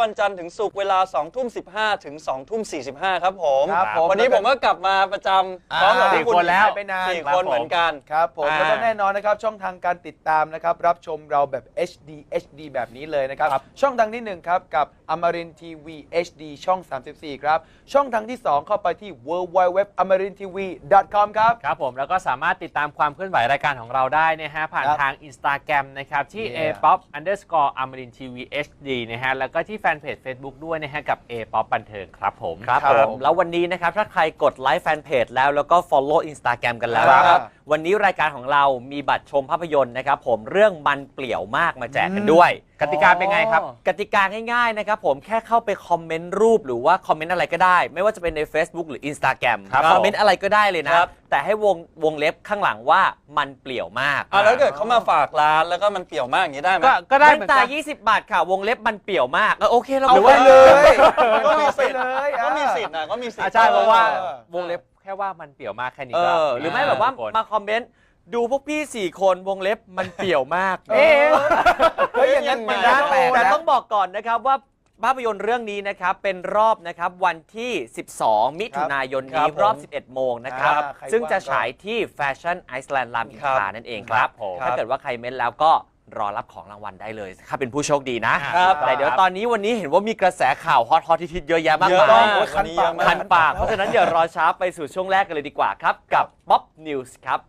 วันจันทร์ถึงศุกร์เวลา2ทุ่ม15ถึง2ทุ่ม45ครับผมครับผม วันนี้ผมก็กลับมาประจำพร้อมกับสี่พวกคนแล้ว ไปนานสี่คนเหมือนกัน ครับผมอ่าแล้วก็แน่นอนนะครับช่องทางการติดตามนะครับรับชมเราแบบ HD HD แบบนี้เลยนะครับ ครับ ช่องทางที่1ครับกับอมรินทีวี HD ช่อง 34 ครับ ช่องทางที่2เข้าไปที่ w w w a m a r i n t v com ครับ ครับผมแล้วก็สามารถติดตามความเคลื่อนไหวรายการของเราได้นะฮะ ผ่านครับทาง Instagram นะครับ ที่ Yeah. apop underscore amarin tv hd นะฮะ แล้วก็ที่แฟนเพจ Facebook ด้วยนะฮะกับ apop บันเทิงครับผมครับครับผมผม แล้ววันนี้นะครับถ้าใครกดไลค์แฟนเพจแล้วแล้วก็ Follow Instagram กันแล้วครับนะครับ วันนี้รายการของเรามีบัตรชมภาพยนตร์นะครับผมเรื่องมันเปลี่ยวมากมาแจกกันด้วย กติกาเป็นไงครับ กติกาง่ายๆนะครับผมแค่เข้าไปคอมเมนต์รูปหรือว่าคอมเมนต์อะไรก็ได้ ไม่ว่าจะเป็นใน Facebook หรือ Instagram ครับคอมเมนต์อะไรก็ได้เลยนะ ครับ แต่ให้วงวงเล็บข้างหลังว่ามันเปลี่ยวมาก อะแล้วเกิดเขามาฝากร้านแล้วก็มันเปี่ยวมากอย่างนี้ได้ไหมก็ก็ได้แว่เหมืนอนตา กัน20 บาทค่ะ วงเล็บมันเปลี่ยวมากเออโอเคเราเอาหรือไปว่าเลยก็มีสิทธิ์เอาไปเลยอะก็มีสิทธิ์นะก็มีสิทอะธิ์ใช่เพราะว่าออวงเล็บ แค่ว่ามันเปี่ยวมากแค่นี้เอก็อ หรือไม่แบบว่าทุกคนมาคอมเมนต์ดูพวกพี่สี่คนวงเล็บมันเปลี่ยวมากเอ๊ะ เฮ้ยอย่างนั้นมันน่าแปลกแต่นะ ต้องบอกก่อนนะครับว่าภาพยนตร์เรื่องนี้นะครับ เป็นรอบนะครับวันที่ 12 มิถุนายนครันี้บผมรอบ 11 โมงนะครับ อ่าใครซึ่งจะว่างก็ฉายที่แฟชั่นไอซ์แลนด์รามอินทราครับนั่นเองครับผม ถ้าเกิดว่าใครเม้นแล้วก็ รอรับของรางวัลได้เลยถ้าเป็นผู้โชคดีนะ ครับแต่เดี๋ยวตอนนี้วันนี้เห็นว่ามีกระแสข่าวฮอตฮอตทิตๆเยอะแยะมากเยอะมายมากวันนี้เยอะมาก คันปาก เพราะฉะนั้นอย่ารอช้าไปสู่ช่วงแรกกันเลยดีกว่าครับ กับ Pop News ครับ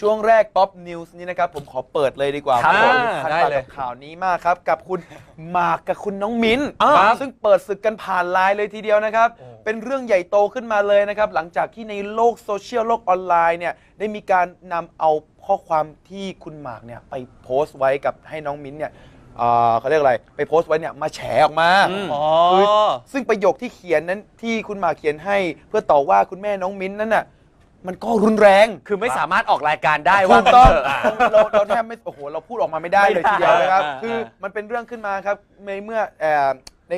ช่วงแรก Pop News นี่นะครับ ผมขอเปิดเลยดีกว่าครับเพาะว่าผมคันได้ปากเลยกับข่าวนี้มากครับ กับคุณหมากกับคุณน้องมิ้นครับซึ่งเปิดศึกกันผ่านไลน์เลยทีเดียวนะครับ เป็นเรื่องใหญ่โตขึ้นมาเลยนะครับ หลังจากที่ในโลกโซเชียลโลกออนไลน์เนี่ยได้มีการนำเอาข้อความที่คุณหมากเนี่ยไปโพสต์ไว้กับให้น้องมิ้นเนี่ยเอ่อเขาเรียกอะไรไปโพสต์ไว้เนี่ยมาแฉออกมาอ๋อคือซึ่งประโยคที่เขียนนั้นที่คุณหมากเขียนให้เพื่อต่อว่าคุณแม่น้องมิ้นนั่นน่ะ มันก็รุนแรง คือไม่สามารถออกรายการได้ถูว่ากต้องมันเถอะเราเราแทบไม่โอ้โหเราพูดออกมาไม่ได้เลยทีเดียวนะครับอ่าคือมันเป็นเรื่องขึ้นมาครับในเมื่อเอ่อใน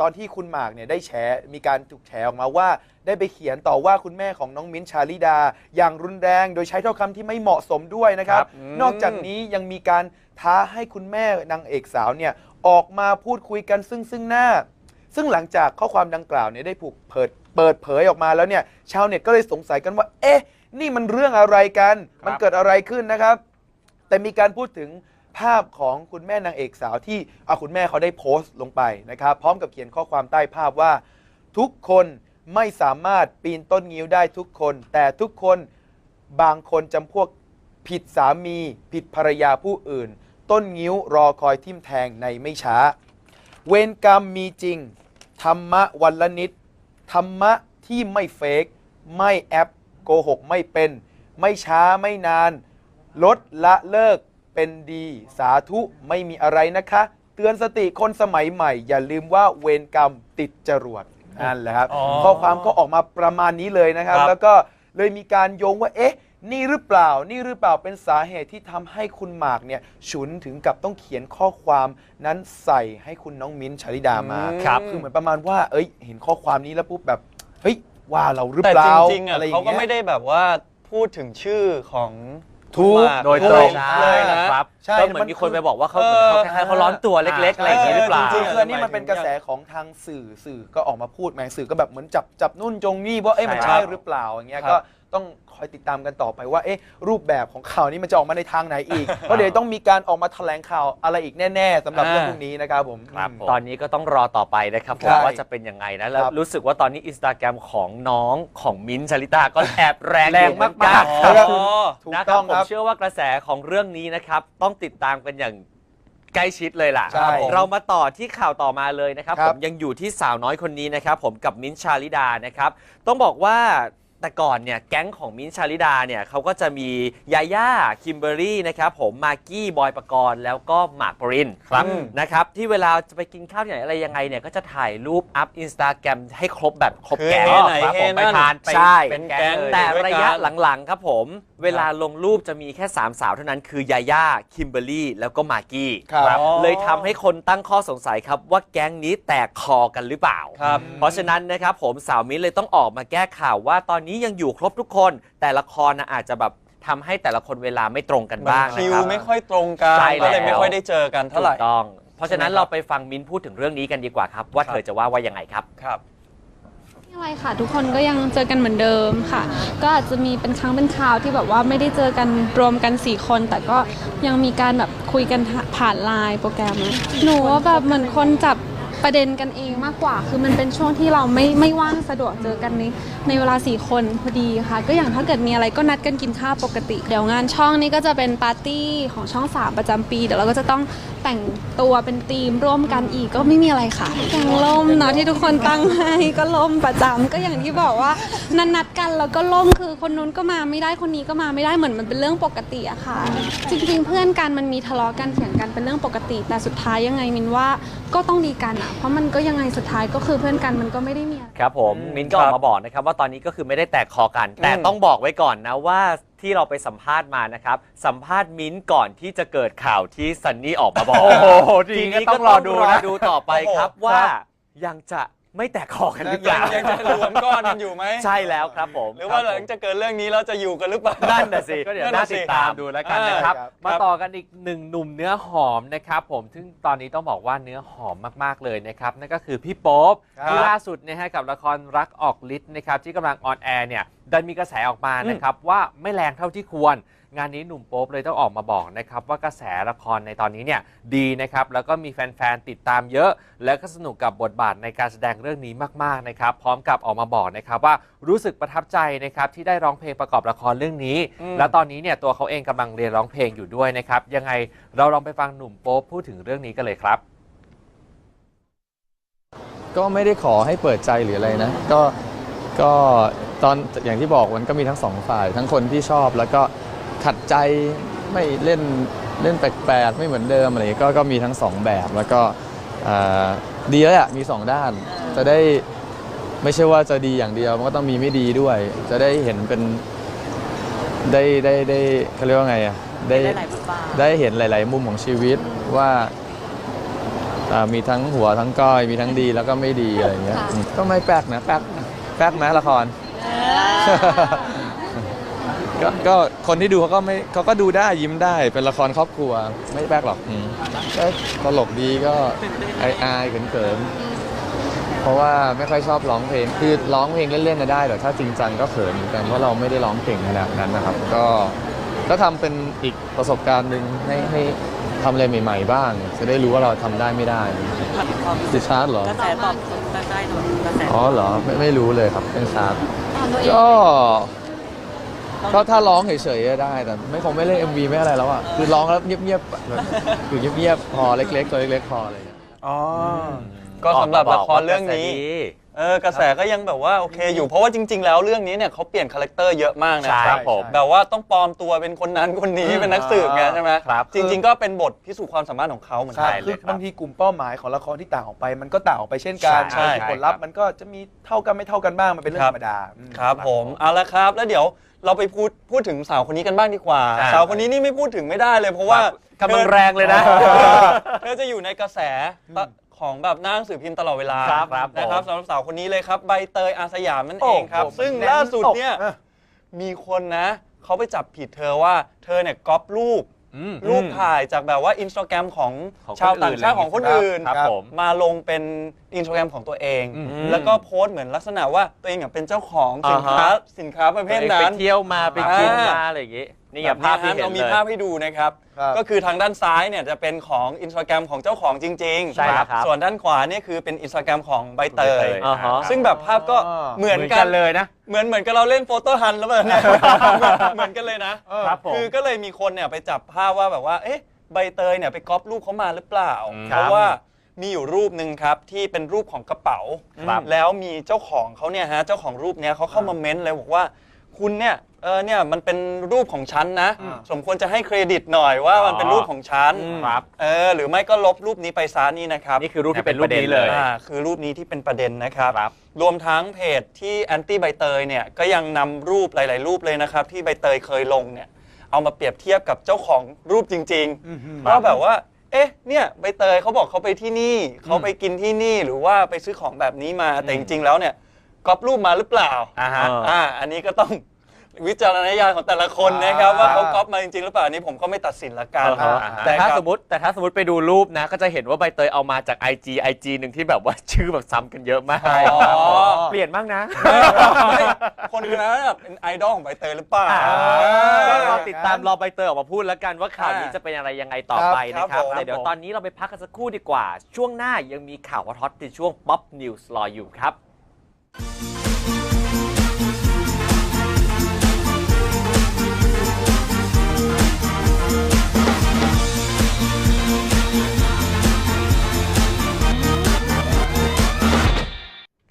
ตอนที่คุณหมากเนี่ยได้แฉมีการถูกแฉออกมาว่า ได้ไปเขียนต่อว่าคุณแม่ของน้องมิ้นท์ชาลิดา อย่างรุนแรง โดยใช้ถ้อยคำที่ไม่เหมาะสมด้วยนะครับ ครับอืม นอกจากนี้ยังมีการท้าให้คุณแม่นางเอกสาวเนี่ยออกมาพูดคุยกันซึ่งซึ่งหน้า ซึ่งหลังจากข้อความดังกล่าวเนี่ยได้ถูกเปิด เปิดเผยออกมาแล้วเนี่ยชาวเน็ตก็เลยสงสัยกันว่า เอ๊ะ นี่มันเรื่องอะไรกัน มันเกิดอะไรขึ้นนะครับ แต่มีการพูดถึงภาพของคุณแม่นางเอกสาวที่เอาคุณแม่เขาได้โพสต์ลงไปนะครับ พร้อมกับเขียนข้อความใต้ภาพว่า ทุกคนไม่สามารถปีนต้นงิ้วได้ทุกคน แต่ทุกคนบางคนจำพวกผิดสามี ผิดภรรยาผู้อื่น ต้นงิ้วรอคอยทิ่มแทงในไม่ช้า เวรกรรมมีจริง ธรรมะวันละนิด ธรรมะที่ไม่เฟกไม่แอปโกหกไม่เป็น ไม่ช้าไม่นาน ลดละเลิกเป็นดีสาธุไม่มีอะไรนะคะ เตือนสติคนสมัยใหม่ อย่าลืมว่าเวรกรรมติดจรวดนั่นแหละครับอ๋อข้อความก็ออกมาประมาณนี้เลยนะครับครับแล้วก็เลยมีการโยงว่าเอ๊ะ นี่หรือเปล่า นี่หรือเปล่าเป็นสาเหตุที่ทำให้คุณหมากเนี่ยฉุนถึงกับต้องเขียนข้อความนั้นใส่ให้คุณน้องมิ้นท์ชาลิดามาครับ คือเหมือนประมาณว่า เอ้ย เห็นข้อความนี้แล้วปุ๊บแบบ เฮ้ย ว่าเราหรือแต่เปล่าจริงๆอะอะไรอย่เขางก็งี้ยไม่ได้แบบว่าพูดถึงชื่อของถูกหมากโดยตรงเลยนะครับใช่ก็เหมือนมีคนไปบอกว่าเขาเอเหมือนอเขาคล้ายๆเขาร้อนตัวเล็กๆอะไรอย่างนี้หรือเปล่าเออจริงๆคืออันนี้มันเป็นกระแสของทางสื่อสื่อก็ออกมาพูดแหมสื่อก็แบบเหมือนจับจับนู่นจงนี่ว่าเอ๊ะมันใช่ใช่หรือเปล่าอย่างเงี้ยครับ ก็ ต้องคอยติดตามกันต่อไปว่าเอ๊ะรูปแบบของข่าวนี้มันจะออกมาในทางไหนอีก เพราะเดี๋ยวต้องมีการออกมาแถลงข่าวอะไรอีกแน่ ๆสำหรับเรื่องพวกนี้นะครับผม ครับอืมผม ตอนนี้ก็ต้องรอต่อไปนะครับผมใช่ว่าจะเป็นยังไงนะ แล้วครับ รู้สึกว่าตอนนี้อินสตาแกรมของน้องของมิ้นท์ชลิตาก็แอบแรงแรงอยู่เหอนนมากๆครับ อ๋อถูกนะคต้รัอบงผมครับ เชื่อว่ากระแสของเรื่องนี้นะครับ ต้องติดตามกันอย่างใกล้ชิดเลยล่ะ ใช่เรามาต่อที่ข่าวต่อมาเลยนะครับ ครับผมยังอยู่ที่สาวน้อยคนนี้นะครับ ผมกับมิ้นท์ชาลิดานะครับ ต้องบอกว่า แต่ก่อนเนี่ยแก๊งของมิ้นท์ชาลิดาเนี่ยเขาก็จะมียาย่าคิมเบอรี่นะครับผมมากกี้บอยปกรณ์แล้วก็หมากปรินครับนะครับที่เวลาจะไปกินข้าวที่ไหนอะไรยังไงเนี่ยก็จะถ่ายรูปอัพอินสตาแกรมให้ครบแบบครบคือแก๊งเฮไหนครับเฮผมไปนั่นทานไปใช่เป็นเป็นแก๊แก๊งงแต่ด้วยกันระยะหลังๆครับผม เวลาลงรูปจะมีแค่สามสาวเท่านั้นคือยาย่าคิมเบอรี่แล้วก็มากกี้ครับอ๋อเลยทำให้คนตั้งข้อสงสัยครับว่าแก๊งนี้แตกคอกันหรือเปล่าครับเพราะฉะนั้นนะครับผมสาวมิ้นเลยต้องออกมาแก้ข่าวว่าตอนนี้ยังอยู่ครบทุกคน แต่ละครนะอาจจะแบบทำให้แต่ละคนเวลาไม่ตรงกันบ้างนะคิวครับ ไม่ค่อยตรงกันใช่ก็เลยแล้วไม่ค่อยได้เจอกันเท่าไหร่ ถูกต้อง เพราะฉะนั้นใช่ไหมครับ เราไปฟังมิ้นพูดถึงเรื่องนี้กันดีกว่าครับ ว่าครับเธอจะว่าว่ายังไงครับ ครับ ไม่อะไรค่ะ ทุกคนก็ยังเจอกันเหมือนเดิมค่ะ ก็อาจจะมีเป็นครั้งเป็นคราวที่แบบว่าไม่ได้เจอกันรวมกัน4คน แต่ก็ยังมีการแบบคุยกันผ่านไลน์โปรแกรมนะหนูว่าแบบเหมือนคนจับ ประเด็นกันเองมากกว่า คือมันเป็นช่วงที่เราไม่ไม่ว่างสะดวกเจอกันในในเวลา4คนพอดีค่ะ ก็อย่างถ้าเกิดมีอะไรก็นัดกันกินข้าวปกติ เดี๋ยวงานช่องนี้ก็จะเป็นปาร์ตี้ของช่องสามประจำปี เดี๋ยวเราก็จะต้องแต่งตัวเป็นธีมร่วมกันอีกก็ไม่มีอะไรค่ะแต่งล่มเนาะที่ทุกคนตั้งให้ก็ล่มประจำก็อย่างที่บอกว่านัดนัดๆกันแล้วก็ล่มคือคนนู้นก็มาไม่ได้คนนี้ก็มาไม่ได้เหมือนมันเป็นเรื่องปกติอะค่ะ จริงๆ เพื่อนกันมันมีทะเลาะกันเถียงกันเป็นเรื่องปกติ แต่สุดท้ายยังไงมินว่าก็ต้องดีกันอะเพราะมันก็ยังไงสุดท้ายก็คือเพื่อนกันมันก็ไม่ได้มีอะไร ครับผมอืมมิ้นก็ออครักบมาบอกนะครับว่าตอนนี้ก็คือไม่ได้แตกคอกัน แต่อืมต้องบอกไว้ก่อนนะว่าที่เราไปสัมภาษณ์มานะครับ สัมภาษณ์มิ้นก่อนที่จะเกิดข่าวที่ซันนี่ออกมาบอกโอ้โหทีทีนี้นี้ก็ก็ต้องรอดูนะ ดูต่อไปครับโอ้โหว่าครับยังจะ ไม่แตกคอกันหรือเปยัล่างยังจะรวมก้อนกันอยู่ไหมใช่แล้วครับผมหรือว่าหลังจากเกิดเรื่องนี้เราจะอยู่กันหรือเปล่านั่นน่ะสิก็เดี๋ยวนั่นน่าน่ะสิติดตามดูแล้วกันนะครับครับ มาต่อกันอีกหนึ่งหนุ่มเนื้อหอมนะครับผมซึ่งตอนนี้ต้องบอกว่าเนื้อหอมมากๆเลยนะครับนั่นก็คือพี่โป๊ปครับที่ล่าสุดนะฮะกับละครรักออกฤทธิ์นะครับที่กำลังออนแอร์เนี่ยดันมีกระแสออกมานะครับว่าไม่แรงเท่าที่ควร งานนี้หนุ่มโป๊ปเลยต้องออกมาบอกนะครับว่ากระแสละครในตอนนี้เนี่ยดีนะครับแล้วก็มีแฟนๆติดตามเยอะ แล้วก็สนุกกับบทบาทในการแสดงเรื่องนี้มากๆนะครับพร้อมกับออกมาบอกนะครับว่ารู้สึกประทับใจนะครับที่ได้ร้องเพลงประกอบละครเรื่องนี้อืมแล้วตอนนี้เนี่ยตัวเขาเองกำลังเรียนร้องเพลงอยู่ด้วยนะครับยังไงเราลองไปฟังหนุ่มโป๊ปพูดถึงเรื่องนี้กันเลยครับก็ไม่ได้ขอให้เปิดใจหรืออะไรนะ ก็ก็ตอนอย่างที่บอกมันก็มีทั้งสองฝ่าย ทั้งคนที่ชอบแล้วก็ ขัดใจไม่เล่นเล่นแปลกๆไม่เหมือนเดิมอะไรอย่างเงี้ยก็ก็มีทั้งสองแบบแล้วก็อ่าดีแล้วแหละมีสองด้าน จะได้ไม่ใช่ว่าจะดีอย่างเดียว มันก็ต้องมีไม่ดีด้วย จะได้เห็นเป็นได้ได้ได้เขาเรียกว่าไงอะได้ได้เห็นหลาย ๆ มุมของชีวิตว่าอ่ามีทั้งหัวทั้งก้อยมีทั้งดีแล้วก็ไม่ดีอะไรอย่างเงี้ยอืมก็ไม่แปลกนะแปลกแปลกไหมละคร ก็ก็คนที่ดูเขาก็ไม่เขาก็ดูได้ยิ้มได้เป็นละครครอบครัวไม่แปลกหรอกอืมก็ตลกดีก็อายอายๆเขินๆเพราะว่าไม่ค่อยชอบร้องเพลงคือร้องเพลงเล่นๆนะได้แต่ถ้าจริงจังก็เขินเหมือนกันเพราะเราไม่ได้ร้องเก่งขนาดนั้นนะครับ ก็ก็ทำเป็นอีกประสบการณ์หนึ่งให้ให้ทำอะไรใหม่ ๆ บ้าง จะได้รู้ว่าเราทำได้ไม่ได้ดิชาร์ดเหรอ กระแสตอบกระแสกระแส อ๋อเหรอไม่ไม่รู้เลยครับเป็นชาร์ดก็ก็ ถ้าร้องเฉยๆก็ได้ แต่ไม่คงไม่เล่น MV ไม่อะไรแล้วอะคือร้องแล้วเงียบๆแบบอยู่เงียบๆพอเล็กๆตัวเล็กๆพออะไรอย่างเงี้ย อ๋อก็สำหรับละครเรื่องนี้กะแสดีเออกระแสก็ยังแบบว่าโอเคอยู่เพราะว่าจริง ๆ แล้วเรื่องนี้เนี่ยเขาเปลี่ยนคาแรคเตอร์เยอะมากนะใช่ครับผมแบบว่าต้องปลอมตัวเป็นคนนั้นคนนี้เป็นนักสืบไงใช่ไหมครับจริง ๆ ก็เป็นบทพิสูจน์ความสามารถของเขาเหมือนใช่กัน คือบางทีกลุ่มเป้าหมายของละครที่ต่างออกไป มันก็ต่างออกไปเช่นกันใช่ บางทีผลลัพธ์มันก็จะมีเท่ากันไม่เท่ากันบ้างมันเป็นเรื่องธรรมดาอืม ครับผมเอาละครับแล้วเดี๋ยว เราไปพูดพูดถึงสาวคนนี้กันบ้างดีกว่า ครับ สาวคนนี้นี่ไม่พูดถึงไม่ได้เลย เพราะว่ากำลังแรงเลยนะ เธอจะอยู่ในกระแสของแบบหน้าหนังสือพิมพ์ตลอดเวลาครับครับนะครับผมสำหรับสาวคนนี้เลยครับ ใบเตยอาสยามนั่นเองครับ โอ้โหซึ่งแน่นล่าสุดเนี่ยอกอะมีคนนะ เขาไปจับผิดเธอว่าเธอเนี่ยก๊อปรูป อืม รูปถ่ายจากแบบว่าอินสตาแกรมของของคนชาวต่างชาติอื่นของคนอื่น ครับครับผมมาลงเป็นอินสตาแกรมของตัวเอง อืมแล้วก็โพสต์เหมือนลักษณะว่าตัวเองอะเป็นเจ้าของสินค้าอ่าฮะ สินค้าประเภทไปนั้น เที่ยวมาไปกินอ่ามมาอะไรอย่างงี้ นี่ไงแบบภาพที่ฮะเห็นเรามีเลย ภาพให้ดูนะครับ ครับก็คือทางด้านซ้ายเนี่ยจะเป็นของอินสตาแกรมของเจ้าของจริงๆใช่แล้วครับส่วนด้านขวาเนี่ยคือเป็นอินสตาแกรมของใบเตยอ่าฮะ ซึ่งแบบภาพก็อ๋อเหมือนเหมือนกักันนเลยนะ เหมือนเหมือนกับเราเล่นโฟโต้ฮันแล้วแบบเนี้ยเหมือนกันเลยนะ ครับผม คือก็เลยมีคนเนี่ยไปจับภาพว่าแบบว่า เอ๊ะ ใบเตยเนี่ยไปก๊อปรูปเขามาหรือเปล่าอืมเพราะว่ามีอยู่รูปหนึ่งครับที่เป็นรูปของกระเป๋า ครับแล้วมีเจ้าของเขาเนี่ยฮะ เจ้าของรูปเนี้ยเขาเข้ามาเม้นเลยบอกว่า คุณเนี่ยเออเนี่ยมันเป็นรูปของฉันนะ สมควรจะให้เครดิตหน่อยว่ามันเป็นรูปของฉันครับเออหรือไม่ก็ลบรูปนี้ไปซะนี่นะครับนี่คือรูปที่เป็นรูปนี้เลยอ่าคือรูปนี้ที่เป็นประเด็นนะครับครับรวมทั้งเพจที่แอนตี้ใบเตยเนี่ยก็ยังนำรูปหลาย ๆ รูปเลยนะครับ ที่ใบเตยเคยลงเนี่ยเอามาเปรียบเทียบกับเจ้าของรูปจริงๆว่าแบบว่าเอ๊ะ เนี่ย ใบเตยเขาบอกเขาไปที่นี่ เขาไปกินที่นี่ หรือว่าไปซื้อของแบบนี้มา แต่จริงๆ แล้วเนี่ย ก๊อปรูปมาหรือเปล่าอ่าฮะ อ่าอันนี้ก็ต้องวิจารณญาณของแต่ละคนนะครับอ่าว่าเขาก๊อปมาจริงๆหรือเปล่าอันนี้ผมก็ไม่ตัดสินละกันอ่าฮะอ่าแต่ถ้าครับสมมติแต่ถ้าสมมติไปดูรูปนะ ก็จะเห็นว่าใบเตยเอามาจาก IG IG หนึ่งที่แบบว่าชื่อแบบซ้ำกันเยอะมากอ๋อ เปลี่ยนบ้างนะ คนคนนั้นแบบเป็นไอดอลของใบเตยหรือเปล่า ก็รอติดตามรอใบเตยออกมาพูดแล้วกันว่าข่าวนี้จะเป็นอะไรยังไงต่อไปนะคครัรับบผม แต่เดี๋ยวตอนนี้เราไปพักกันสักครู่ดีกว่า ช่วงหน้ายังมีข่าวฮอตๆในช่วง Pop News รออยู่ครับ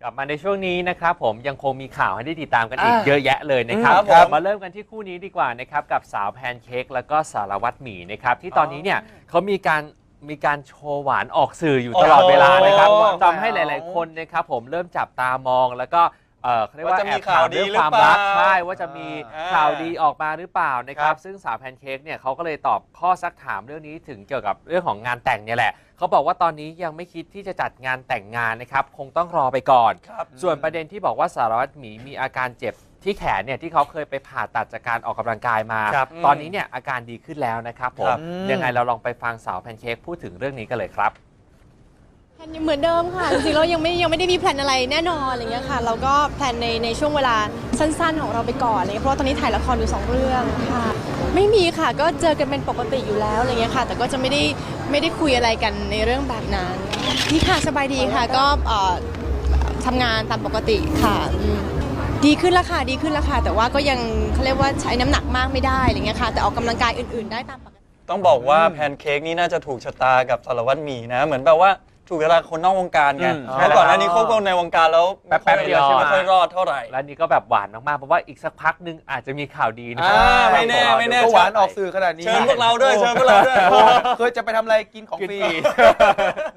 กลับมาในช่วงนี้นะครับผมยังคงมีข่าวให้ได้ติดตามกันอีกอ่าเยอะแยะเลยนะครับครับผม มาเริ่มกันที่คู่นี้ดีกว่านะครับกับสาวแพนเค้กแล้วก็สารวัตรหมีนะครับที่ตอนนี้เนี่ยเขามีการ มีการโชว์หวานออกสื่ออยู่ตลอดเวลานะครับโอ้โหทำให้หลาย ๆ คนนะครับผมเริ่มจับตามองแล้วก็เอ่อเขาเรียกว่าว่าจะมีแอบถามเรื่องความรักข่าวดีหรือเปล่าใช่ว่าจะมีอ่าข่าวดีออกมาหรือเปล่านะคครัรับบซึ่งสาวแพนเค้กเนี่ยเขาก็เลยตอบข้อซักถามเรื่องนี้ถึงเกี่ยวกับเรื่องของงานแต่งเนี่ยแหละเขาบอกว่าตอนนี้ยังไม่คิดที่จะจัดงานแต่งงานนะครับ คงต้องรอไปก่อน ครับ ส่วนประเด็นที่บอกว่าสารวัตรหมีมีอาการเจ็บ ที่แขนเนี่ยที่เขาเคยไปผ่าตัดจากการออกกำลังกายมา ครับตอนนี้เนี่ยอาการดีขึ้นแล้วนะครับผครัมบยังไงเราลองไปฟังสาวแพนเค้กพูดถึงเรื่องนี้กันเลยครับแพลนยังเหมือนเดิมค่ะ จริงๆเรายังไม่ยังไม่ได้มีแพลนอะไรแน่นอนอะไรเงี้ยค่ะ เราก็แพลนในในช่วงเวลาสั้นๆ ของเราไปก่อนอะไรเงี้ยเพราะว่าตอนนี้ถ่ายละครอยู่สองเรื่องค่ะ ไม่มีค่ะก็เจอกันเป็นปกติอยู่แล้วอะไรเงี้ยค่ะ แต่ก็จะไม่ได้ไม่ได้คุยอะไรกันในเรื่องแบบนั้นนี่ค่ะสบายดีค่ะก็เอ่อทำงานตามปกติค่ะอืม ดีขึ้นแล้วค่ะดีขึ้นแล้วค่ะแต่ว่าก็ยังเขาเรียกว่าใช้น้ำหนักมากไม่ได้อะไรเงี้ยค่ะแต่ออกกำลังกายอื่น ๆ ได้ตามปกติ ต้องบอกว่าแพนเค้กนี่น่าจะถูกชะตากับสารวัตรหมีนะ เหมือนแบบว่าถูกเวลาคนนอกวงการไงอืมเพราะก่อนหน้านี้เขาก็ในวงการแล้วแป๊บๆเดียวใช่ไหมไม่ค่อยรอดเท่าไหร่ และนี่ก็แบบหวานมากๆ เพราะว่าอีกสักพักหนึงอาจจะมีข่าวดีนะครัอ่าไม่แน่ไม่แน่ก็หวานออกสื่อขนาดนี้เชิญพวกเราด้วยเชิญพวกเราด้วย โอ้เคยจะไปทำอะไรกินของฟรีกินฟรี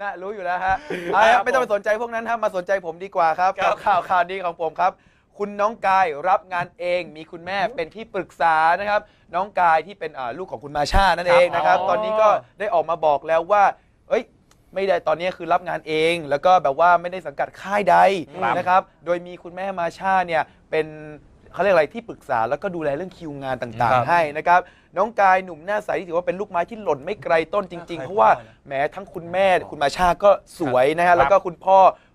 น่ารู้อยู่แล้วฮะเอาละครับไม่ต้องไปสนใจพวกนั้นครับมาสนใจผมดีกว่าครับครับกับข่าวข่าวดีของผมครับ คุณน้องกายรับงานเอง มีคุณแม่เป็นที่ปรึกษานะครับ น้องกายที่เป็นอ่าลูกของคุณมาชานั่นเองนะครับอ๋อตอนนี้ก็ได้ออกมาบอกแล้วว่า เอ้ย ไม่ได้ตอนนี้คือรับงานเอง แล้วก็แบบว่าไม่ได้สังกัดค่ายใดครับนะครับ โดยมีคุณแม่มาชาเนี่ยเป็นเขาเรียกอะไรที่ปรึกษาแล้วก็ดูแลเรื่องคิวงานต่างครับ ๆ ให้นะครับ น้องกายหนุ่มหน้าใสที่ถือว่าเป็นลูกไม้ที่หล่นไม่ไกลต้นจริง ๆ เพราะว่าแม้ทั้งคุณแม่คุณมาชาก็สวยนะฮะแล้วก็คุณพ่อเอ่อ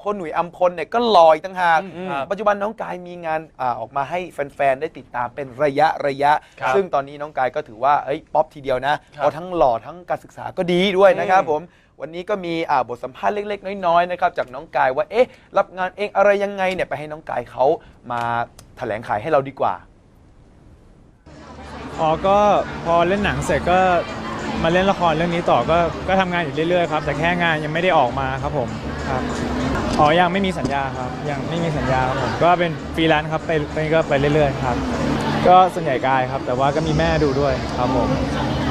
พ่อหนุ่ยอัมพลเนี่ยก็หล่ออีกต่างหากครับปัจจุบันน้องกายมีงานอาออกมาให้แฟนๆ ได้ติดตามเป็นระยะระยะครับซึ่งตอนนี้น้องกายก็ถือว่าเอ้ยป๊อปทีเดียวนะคเพรับราะทั้งหล่อทั้งการศึกษาก็ดีด้วยนะครับอืมผมวันนี้ก็มีอ่าบทสัมภาษณ์เล็ก ๆ น้อยๆนะครับจากน้องกายว่าเอ๊ะรับงานเองอะไรยังไงเนี่ยไปให้น้องกายเขามาแถลงขายให้เราดีกว่าอ๋อก็พอเล่นหนังเสร็จก็ มาเล่นละครเรื่องนี้ต่อก็ก็ทำงานอยู่เรื่อยๆครับแต่แค่งานยังไม่ได้ออกมาครับผมครับอ๋อยังไม่มีสัญญาครับยังไม่มีสัญญาครับผมก็เป็นฟรีแลนซ์ครับไปไปก็ไปเรื่อยๆครับ ก็ส่วนใหญ่กายครับ แต่ว่าก็มีแม่ดูด้วยครับผม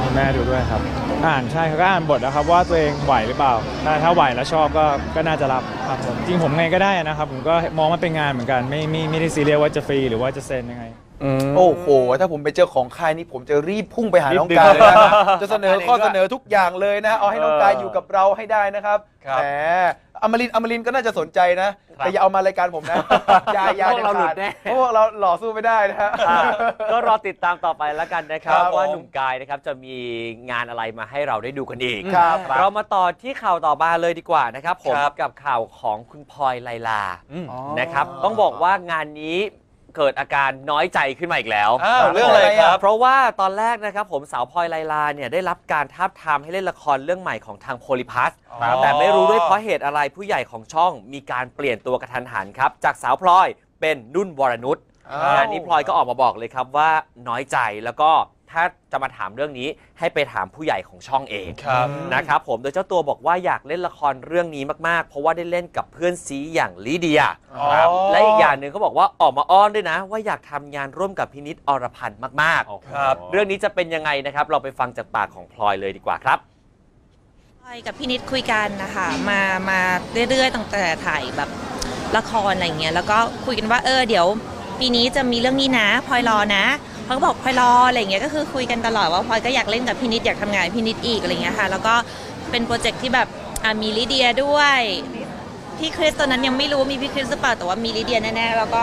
มีแม่ดูด้วยครับ อ่านใช่ครับก็อ่านบทนะครับ ว่าตัวเองไหวหรือเปล่าถ้าถ้าไหวแล้วชอบก็ก็น่าจะรับครับผมจริงผมไงก็ได้นะครับ ผมก็มองมันเป็นงานเหมือนกันไม่ไม่ไม่ได้ซีเรียสว่าจะฟรีหรือว่าจะเซ็นยังไง โอ้โห ถ้าผมไปเจอของค่ายนี่ผมจะรีบพุ่งไปหารีบน้องดึงกายเลยนะจะเสนออันนี้ข้อก็เสนอทุกอย่างเลยนะ เอาให้น้องกายอยู่กับเราให้ได้นะครับครับแหมอมรินทร์อมรินทร์ก็น่าจะสนใจนะ แต่อย่าเอามารายการผมนะอย่าอย่าพวกเราหลุดแน่เพราะพวกเราหล่อสู้ไม่ได้นะฮะอ่าก็รอติดตามต่อไปแล้วกันนะครับครับว่าผมหนุ่มกายนะครับจะมีงานอะไรมาให้เราได้ดูกันอีกครับเรามาต่อที่ข่าวต่อมาเลยดีกว่านะครับผมครับกับข่าวของคุณพลอยไลลาอ๋อนะครับ ต้องบอกว่างานนี้ เกิดอาการน้อยใจขึ้นมาอีกแล้วอ้าวเรื่องอะไรครับ เพราะว่าตอนแรกนะครับผมสาวพลอยไลลาเนี่ยได้รับการทาบทามให้เล่นละครเรื่องใหม่ของทางโพลิพัสครับแต่ไม่รู้ด้วยเพราะเหตุอะไรผู้ใหญ่ของช่องมีการเปลี่ยนตัวกระทันหันครับ จากสาวพลอยเป็นนุ่นวรนุชอ้าวงานนี้พลอยก็ออกมาบอกเลยครับว่าน้อยใจแล้วก็ ถ้าจะมาถามเรื่องนี้ให้ไปถามผู้ใหญ่ของช่องเองครับ นะครับผมโดยเจ้าตัวบอกว่าอยากเล่นละครเรื่องนี้มากๆ เพราะว่าได้เล่นกับเพื่อนซีอย่างลิเดียอ๋อและอีกอย่างหนึ่งเขาบอกว่าออกมาอ้อนด้วยนะ ว่าอยากทำงานร่วมกับพินิษอรพันธ์มากครับๆเรื่องนี้จะเป็นยังไงนะครับ เราไปฟังจากปากของพลอยเลยดีกว่าครับ พลอยกับพี่นิดคุยกันนะคะมามาเรื่อยๆตั้งแต่ถ่ายแบบละครอะไรเงี้ยแล้วก็คุยกันว่าเออเดี๋ยว ปีนี้จะมีเรื่องนี้นะพลอยรอนะ พลอยก็บอกพลอยรออะไรเงี้ยก็คือคุยกันตลอดว่าพลอยก็อยากเล่นกับพี่นิดอยากทำงานกับพี่นิดอีกอะไรเงี้ยค่ะ แล้วก็เป็นโปรเจกต์ที่แบบอะมีลิเดียด้วยพี่คริสตอนนั้นยังไม่รู้มีพี่คริสหรือเปล่าแต่ว่ามีลิเดียแน่ๆแล้วก็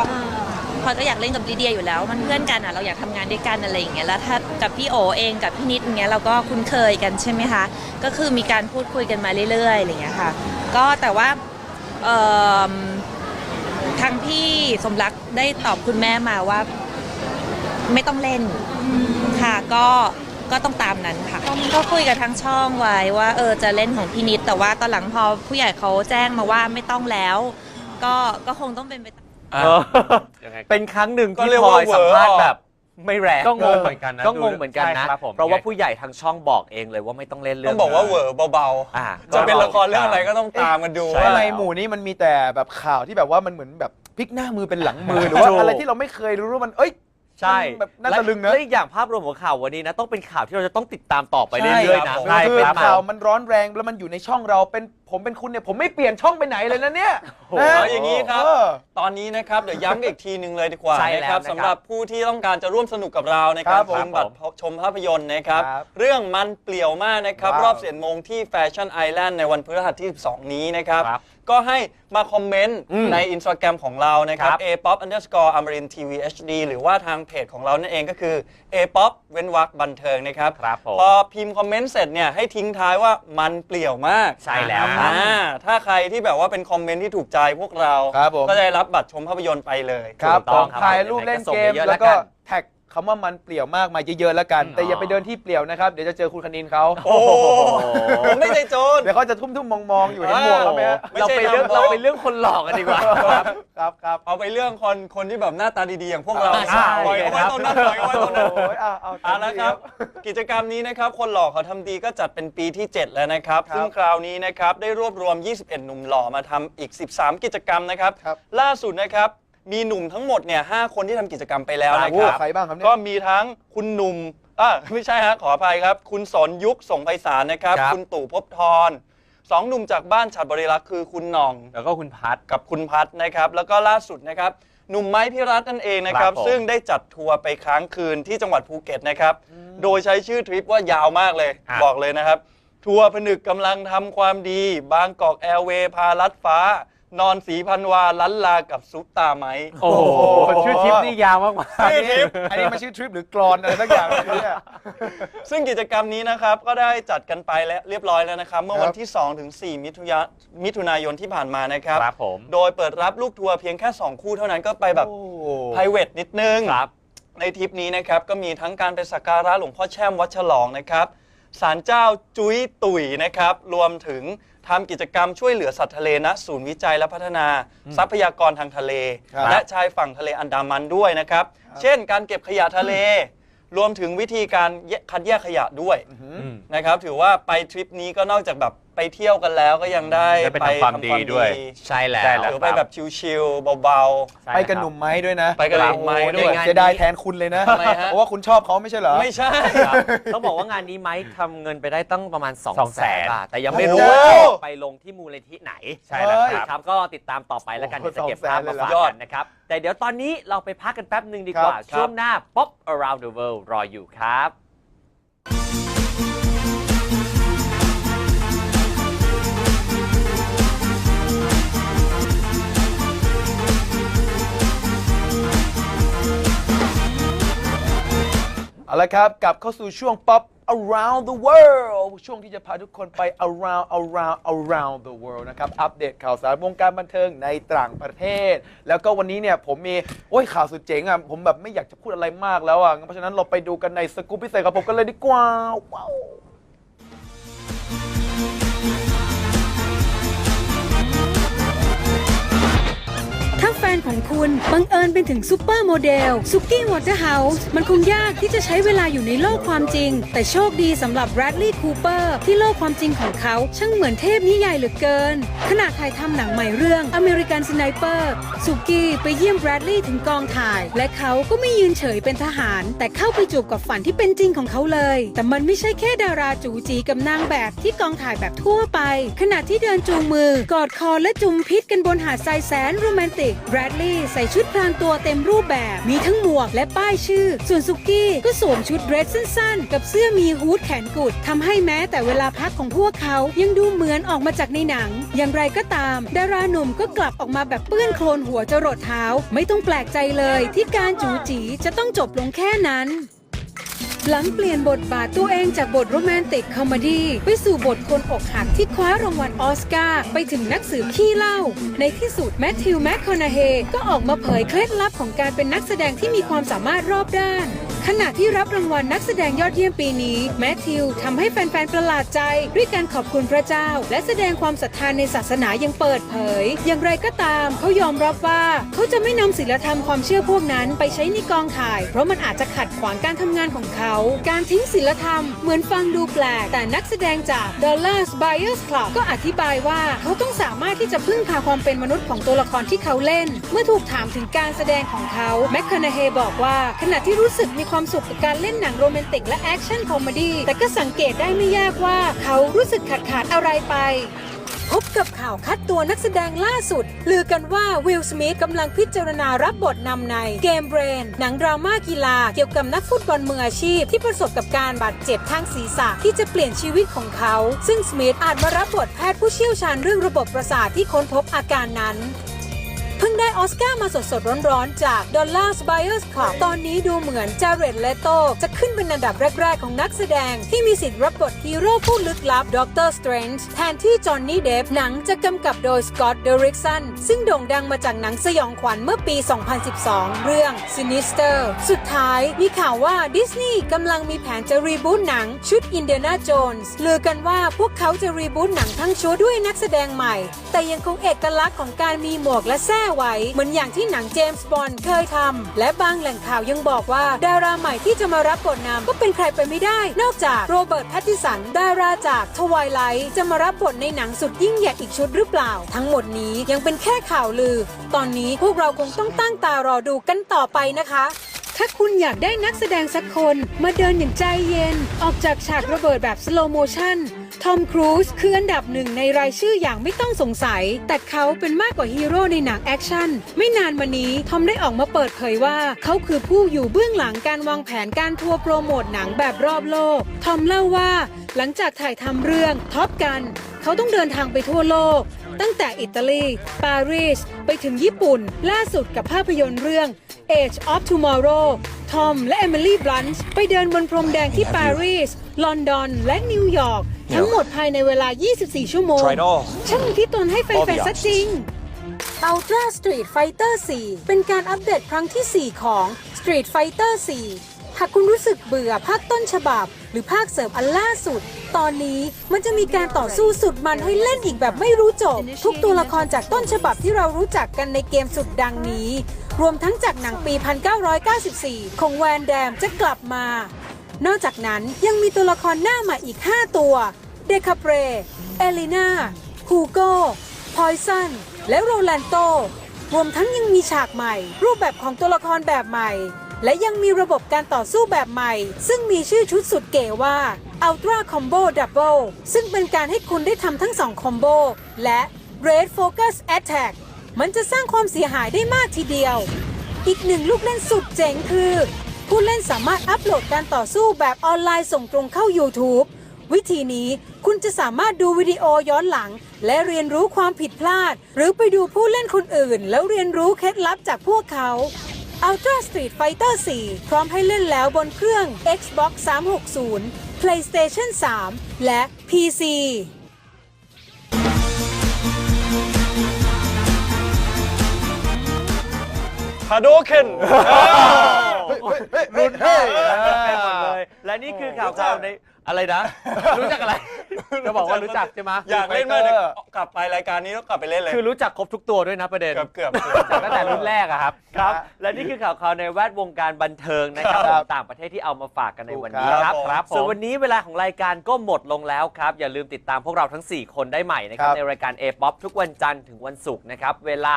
พลอยก็อยากเล่นกับลีเดียอยู่แล้ว มันเพื่อนกันอะเราอยากทำงานด้วยกันอะไรอย่างเงี้ยแล้วถ้ากับพี่โอเองกับพี่นิดอย่างเงี้ยเราก็คุ้นเคยกันใช่ไหมคะก็คือมีการพูดคุยกันมาเรื่อยๆอะไรอย่างเงี้ยค่ะ ก็แต่ว่าเอิ่ม ทางพี่สมรักได้ตอบคุณแม่มาว่า ไม่ต้องเล่นค่ะก็ก็ต้องตามนั้นค่ะก็ก็คุยกับทางช่องไว้ว่าเออจะเล่นของพี่นิดแต่ว่าตอนหลังพอผู้ใหญ่เขาแจ้งมาว่าไม่ต้องแล้ว ก็ก็คงต้องเป็นไปตาม อะ เออยังไง เป็นครั้งหนึ่งก็ที่เรียกพลว่าอยสัมภาษณ์เวอร์แบบไม่แรงก็งงเหมือนกันนะก็งงเหมือนกันนะ ใช่ครับผม เพราะว่าผู้ใหญ่ทางช่องบอกเองเลยว่าไม่ต้องเล่นเรื่ต้อองงบอกว่าเหวอเบาอ่าๆจะเป็นละครเรื่องอะไรก็ต้องตามกันดูใช่ ว่า ทำไมหมู่นี้มันมีแต่แบบข่าวที่แบบว่ามันเหมือนแบบพลิกหน้ามือเป็นหลังมือ หรือว่าถูก อะไรที่เราไม่เคยรู้ว่ามันเอ้ย ใช่มันแบบน่าตะลึงนะ และอีกอย่างภาพรวมของข่าววันนี้นะ ต้องเป็นข่าวที่เราจะต้องติดตามต่อไปใช่เรื่อยๆครันะบผมใช่ คือเป็นข่าข่าววมันร้อนแรงแล้วมันอยู่ในช่องเราเป็นผมเป็นคุณเนี่ยผมไม่เปลี่ยนช่องไปไหนเลยนะเนี่ยโอ้โหนะเอาอย่างนี้ครับ เออ ตอนนี้นะครับ เดี๋ยวย้ำอีกทีหนึ่งเลยดีกว่าใช่นะแล้วครับนะครับสำหรับผู้ที่ต้องการจะร่วมสนุกกับเราในครัการบผมซื้อบัตรชมภาพยนตร์นะครับ ครับเรื่องมันเปลี่ยวมากนะครับ ว้าวรอบเสียนโมงที่แฟชั่นไอแลนด์ในวันพฤหัสที่ 12 นี้นะครับ ครับก็ให้มาคอมเมนต์อืมในอินสตาแกรมของเรานะครับ ครับ a pop underscore amarin tv hd หรือว่าทางเพจของเรานั่นเองก็คือ a pop เว้นวรรคบันเทิงนะครับ ครับผม พอพิมพ์คอมเมนต์เสร็จเนี่ยให้ทิ้งท้ายว่ามันเปลี่ยวมาก ใช่แล้วครับอ่าถ้าใครที่แบบว่าเป็นคอมเมนต์ที่ถูกใจพวกเรา ครับผม ก็จะได้รับบัตรชมภาพยนตร์ไปเลย ครับถูกต้องผมครับถ่ายรูปเล่นเกมยังไงก็ส่งเยอะๆแล้วก็แล้วกันแท็ก คำว่ามันเปลี่ยวมากมาเยอะๆแล้วกัน แต่อย่าไปเดินที่เปลี่ยวนะครับ เดี๋ยวจะเจอคุณคณินเขาโอ้โหผมไม่ใช่โจรเดี๋ยวเขาจะทุ่มๆมองๆอยู่เห็นหมวกแล้วไหมฮะไม่เราใช่ไปเรื่องทำเราไปเรื่องคนหลอกกันดีกว่าครับครับเอาไปเรื่องคนคนที่แบบหน้าตาดีๆอย่างพวกเราอ่าใช่ปล่อยเอาไว้ครับตรงนั้นปล่อยเอาไว้ตรงนั้น โอ้ยเอาเอาเอาละครับ กิจกรรมนี้นะครับ คนหล่อเขาทำดีก็จัดเป็นปีที่ 7 แล้วนะครับครับซึ่งคราวนี้นะครับ ได้รวบรวม 21 หนุ่มหล่อมาทำอีก 13 กิจกรรมนะครับครับล่าสุดนะครับ มีหนุ่มทั้งหมดเนี่ยหคนที่ทำกิจกรรมไปแล้วนะโอ้ครับใครบ้างครับเนี่ย ก็มีทั้งคุณหนุ่มอ่าไม่ใช่ฮะขออภัยครับ คุณสนยุคสงไพศาลนะครับ ครับ คุณตู่ภพบทรสองหนุ่มจากบ้านฉัดบริรักษ์คือคุณหน่อง แล้วก็คุณพัด กับคุณพัฒนะครับ แล้วก็ล่าสุดนะครับ หนุ่มไม้พิรัตน์นั่นเองนะครับ ครับผม ซึ่งได้จัดทัวร์ไปค้างคืนที่จังหวัดภูเก็ตนะครับ โดยใช้ชื่อทริปว่ายาวมากเลยอะบอกเลยนะครับ ทัวร์ผนึกกำลังทำความดี บางกอกแอร์เวย์พาลัดฟ้า นอนสีพันวาลันลากับซุปตาไหม โอ้โหชื่อทริปนี่ยาวมากอันชื่อทรินี้ปอันนี้มันชื่อทริปหรือกรอนอะไรสักอย่างเนี่ยซึ่งกิจกรรมนี้นะครับก็ได้จัดกันไปและเรียบร้อยแล้วนะครับ เมื่อวันครับที่ 2 ถึง 4 มิถุนายนมิถุนายนที่ผ่านมานะครับครับผมโดยเปิดรับลูกทัวร์เพียงแค่ 2 คู่เท่านั้นก็ไปแบบโอ้ private นิดนึงครับในทริปนี้นะครับก็มีทั้งการไปสักการะหลวงพ่อแช่มวัดฉลองนะครับศาลเจ้าจุ้ยตุ๋ยนะครับรวมถึง ทำกิจกรรมช่วยเหลือสัตว์ทะเลณศูนย์วิจัยและพัฒนาทรัพยากรทางทะเล ครับและชายฝั่งทะเลอันดามันด้วยนะครับ เช่น การเก็บขยะทะเล รวมถึงวิธีการแยกคัดแยกขยะด้วยอืมนะครับ ถือว่าไปทริปนี้ก็นอกจากแบบ ไปเที่ยวกันแล้วก็ยังได้ได้ไปทำความดีด้วย ใช่แล้ว ใช่แล้วหรือไปแบบชิลๆเบาไปกับหนุ่มไม้ด้วยนะไปกับหนุ่มไม้ด้วย โอ้โหเสียดายแทนคุณเลยนะ ทำไมฮะ เพราะว่าคุณชอบเขาไม่ใช่เหรอ ๆ ไม่ใช่ ครับต้องบอกว่างานนี้ไม้ทำเงินไปได้ตั้งประมาณ 2 0 0 0 0 200,000 บาท แต่ยังไม่รู้ว่าโอ้โหจะไปลงที่มูลนิธิไหนใช่แล้วคเฮ้รัยบครับ ก็ติดตามต่อไปแล้วกัน โอ้เดี๋ยวโหจะเก็บภาพมา200,000ฝากเลยเหรอกันนะครับ แต่เดี๋ยวตอนนี้เราไปพักกันแป๊บหนึ่งดีกว่า ครับ ช่วงหน้า Pop Around the World รออยู่ครับ เอาละครับกลับเข้าสู่ช่วง Pop Around the World ช่วงที่จะพาทุกคนไป around around around the world นะครับ อัปเดตข่าวสารวงการบันเทิงในต่างประเทศ แล้วก็วันนี้เนี่ยผมมี โอ้ยข่าวสุดเจ๋งอะ ผมแบบไม่อยากจะพูดอะไรมากแล้วอะ เพราะฉะนั้นเราไปดูกันในสกู๊ปพิเศษของผมกันเลยดีกว่าว้าว แฟนของคุณบังเอิญเป็นถึงซูเปอร์โมเดลซุกี้วอเตอร์เฮาส์มันคงยากที่จะใช้เวลาอยู่ในโลกความจริง แต่โชคดีสำหรับแบรดลีย์คูเปอร์ที่โลกความจริงของเขา ช่างเหมือนเทพนิยายเหลือเกิน ขณะถ่ายทำหนังใหม่เรื่องอเมริกันสไนเปอร์สุกี้ไปเยี่ยมแบรดลีย์ถึงกองถ่าย และเขาก็ไม่ยืนเฉยเป็นทหาร แต่เข้าไปจูบกับฝันที่เป็นจริงของเขาเลย แต่มันไม่ใช่แค่ดาราจูจีกับนางแบบที่กองถ่ายแบบทั่วไป ขณะที่เดินจูงมือกอดคอและจุมพิษกันบนหาดทรายแสนโรแมนติกแบรดลีย์ใส่ชุดพรางตัวเต็มรูปแบบมีทั้งหมวกและป้ายชื่อ ส่วนซุกี้ก็สวมชุดเดรสสั้นๆ กับเสื้อมีฮูดแขนกุดทำให้แม้แต่เวลาพักของพวกเขายังดูเหมือนออกมาจากในหนัง อย่างไรก็ตามดาราหนุ่มก็กลับออกมาแบบเปื้อนโคลนหัวจรดเท้า ไม่ต้องแปลกใจเลยที่การจูจีจะต้องจบลงแค่นั้น หลังเปลี่ยนบทบาทตัวเองจากบทโรแมนติกคอมดี้ไปสู่บทคนอกหักที่คว้ารางวัลออสการ์ไปถึงนักสืบขี้เล้าในที่สุดแมทธิวแมคคอนาเฮก็ออกมาเผยเคล็ดลับของการเป็นนักแสดงที่มีความสามารถรอบด้าน ขณะที่รับรางวัลนักแสดงยอดเยี่ยมปีนี้แมทธิวทำให้แฟนๆประหลาดใจ ด้วยการขอบคุณพระเจ้า และแสดงความศรัทธาในศาสนายังเปิดเผย อย่างไรก็ตามเขายอมรับว่าเขาจะไม่นำศีลธรรมความเชื่อพวกนั้นไปใช้ในกองถ่าย เพราะมันอาจจะขัดขวางการทำงานของเขาการทิ้งศีลธรรมเหมือนฟังดูแปลก แต่นักแสดงจาก Dallas Buyers Club ก็อธิบายว่าเขาต้องสามารถที่จะพึ่งพาความเป็นมนุษย์ของตัวละครที่เขาเล่น เมื่อถูกถามถึงการแสดงของเขาแมคคานาเฮบอกว่าขณะที่รู้สึกมีความสุขกับการเล่นหนังโรแมนติกและแอคชั่นคอมเมดี้แต่ก็สังเกตได้ไม่ยากว่าเขารู้สึกขาดขาดอะไรไป พบกับข่าวคัดตัวนักแสดงล่าสุด ลือกันว่าวิลสมิธกำลังพิจารณารับบทนำในเกมเบรน หนังดราม่ากีฬาเกี่ยวกับนักฟุตบอลมืออาชีพ ที่ประสบกับการบาดเจ็บทางศีรษะที่จะเปลี่ยนชีวิตของเขา ซึ่งสมิธอาจมารับบทแพทย์ผู้เชี่ยวชาญเรื่องระบบประสาทที่ค้นพบอาการนั้น เพิ่งได้ออสการ์มาสดๆ ร้อนๆ จาก Dallas Buyers Club ตอนนี้ดูเหมือนจาเรตเลโตจะขึ้นเป็นอันดับแรก ๆ ของนักแสดง ที่มีสิทธิ์รับบทฮีโร่ผู้ลึกลับด็อกเตอร์สเตรนจ์แทนที่จอห์นนี่เดฟหนังจะกำกับโดยสกอตต์เดริกสันซึ่งโด่งดังมาจากหนังสยองขวัญเมื่อปี 2012 เรื่อง Sinister สุดท้ายมีข่าวว่าดิสนีย์กำลังมีแผนจะรีบูตหนังชุดอินเดียนาโจนส์ลือกันว่าพวกเขาจะรีบูตหนังทั้งชุดด้วยนักแสดงใหม่ แต่ยังคงเอกลักษณ์ของการมีหมวกและแส้ไว้ เหมือนอย่างที่หนังเจมส์บอนด์เคยทำและบางแหล่งข่าวยังบอกว่า ดาราใหม่ที่จะมารับบทนำก็เป็นใครไปไม่ได้ นอกจากโรเบิร์ตแพตติสันดาราจากทวายไลท์จะมารับบทในหนังสุดยิ่งใหญ่อีกชุดหรือเปล่า ทั้งหมดนี้ยังเป็นแค่ข่าวลือ ตอนนี้พวกเราคงต้องตั้งตารอดูกันต่อไปนะคะ ถ้าคุณอยากได้นักแสดงสักคน มาเดินอย่างใจเย็น ออกจากฉากระเบิดแบบสโลโมชันทอมครูซคืออันดับหนึ่งในรายชื่ออย่างไม่ต้องสงสัย แต่เขาเป็นมากกว่าฮีโร่ในหนังแอคชั่น ไม่นานมานี้ทอมได้ออกมาเปิดเผยว่า เขาคือผู้อยู่เบื้องหลังการวางแผนการทัวร์โปรโมทหนังแบบรอบโลก ทอมเล่าว่า หลังจากถ่ายทำเรื่องท็อปกัน เขาต้องเดินทางไปทั่วโลก ตั้งแต่อิตาลี ปารีส ไปถึงญี่ปุ่น ล่าสุดกับภาพยนตร์เรื่อง Age of Tomorrow ทอมและเอมิลี่บลันช์ไปเดินบนพรมแดงที่ปารีส ลอนดอน และนิวยอร์ก ทั้งหมดภายในเวลา 24 ชั่วโมงช่างที่ตนให้แฟนๆซะจริง Ultra Street Fighter 4 เป็นการอัปเดตครั้งที่ 4 ของ Street Fighter 4 หากคุณรู้สึกเบื่อภาคต้นฉบับ หรือภาคเสริมอันล่าสุด ตอนนี้มันจะมีการต่อสู้สุดมันให้เล่นอีกแบบไม่รู้จบ ทุกตัวละครจากต้นฉบับที่เรารู้จักกันในเกมสุดดังนี้ รวมทั้งจากหนังปี 1994 ของแวนแดมจะกลับมา นอกจากนั้นยังมีตัวละครหน้าใหม่อีก 5 ตัว เดคาเปร เอลิน่า ฮูโก้ พอยซัน และโรแลนโต รวมทั้งยังมีฉากใหม่ รูปแบบของตัวละครแบบใหม่ และยังมีระบบการต่อสู้แบบใหม่ ซึ่งมีชื่อชุดสุดเก๋ว่า Ultra Combo Double ซึ่งเป็นการให้คุณได้ทำทั้งสองคอมโบและ Red Focus Attack มันจะสร้างความเสียหายได้มากทีเดียว อีกหนึ่งลูกเล่นสุดเจ๋งคือ ผู้เล่นสามารถอัปโหลดการต่อสู้แบบออนไลน์ส่งตรงเข้า YouTube วิธีนี้คุณจะสามารถดูวิดีโอย้อนหลัง และเรียนรู้ความผิดพลาด หรือไปดูผู้เล่นคนอื่น แล้วเรียนรู้เคล็ดลับจากพวกเขา Ultra Street Fighter 4 พร้อมให้เล่นแล้วบนเครื่อง Xbox 360 PlayStation 3 และ PC ฮาโดเคนรุ่นเฮ้ยไปหมดเลยและนี่คือข่าวข่าวในอะไรนะ รู้จักอะไร จะบอกว่ารู้จักใช่ไหมอยากเล่นมากเดี๋ยวกลับไปรายการนี้ต้องกลับไปเล่นเลย คือรู้จักครบทุกตัวด้วยนะประเด็น เกือบเกือบจากตั้งแต่รุ่นแรกอะครับ ครับ และนี่คือข่าวข่าวในแวดวงการบันเทิงนะครับครับของต่างประเทศที่เอามาฝากกันในวันนี้ถูกคครัรับบครับผมส่วนวันนี้เวลาของรายการก็หมดลงแล้วครับ อย่าลืมติดตามพวกเราทั้ง 4 คนได้ใหม่นะครับครับในรายการ A-POP ทุกวันจันทร์ถึงวันศุกร์นะครับเวลา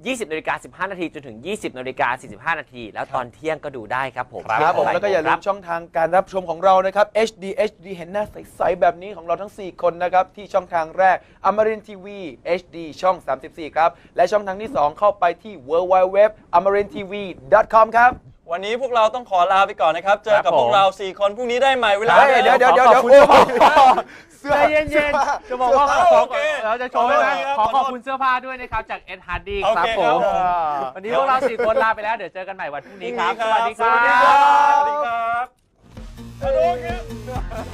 20นาฬิกา15 นาทีจนถึง 20นาฬิกา45 นาที แล้วตอนเที่ยงก็ดูได้ครับผมครับผมบ่แล้วก็อย่าลืครัมบช่องทางการรับชมของเรานะครับ HD HD เห็นหน้าใสๆแบบนี้ของเราทั้ง 4 คนนะครับ ที่ช่องทางแรกอมรินทีวี HD ช่อง 34 ครับ และช่องทางที่ 2 เข้าไปที่ w w w a m a r i n t v com ครับ วันนี้พวกเราต้องขอลาไปก่อนนะครับ เจอกับครับผมพวกเรา4คนพรุ่งนี้ได้ใหม่เวลาเฮ้ยเดี๋ยวเดี๋ยวเดี๋ยวเดี๋ยวขอบคุณโอ้โหเสื้อใจเย็นๆจะบอกว่าขอโอเคเราจะโชว์ด้วยนะโอเคครับขอขอบขอโทษคุณเสื้อผ้าด้วยนะครับจากเอ็ดฮาร์ดี้โอครับเคผครับมผมวันนี้พวกเราสี่คนลาไปแล้วเดี๋ยวเจอกันใหม่วันพรุ่งนี้ครับพรุ่งนี้สวัสดีครับสวัสดีครับสวัสดีครับ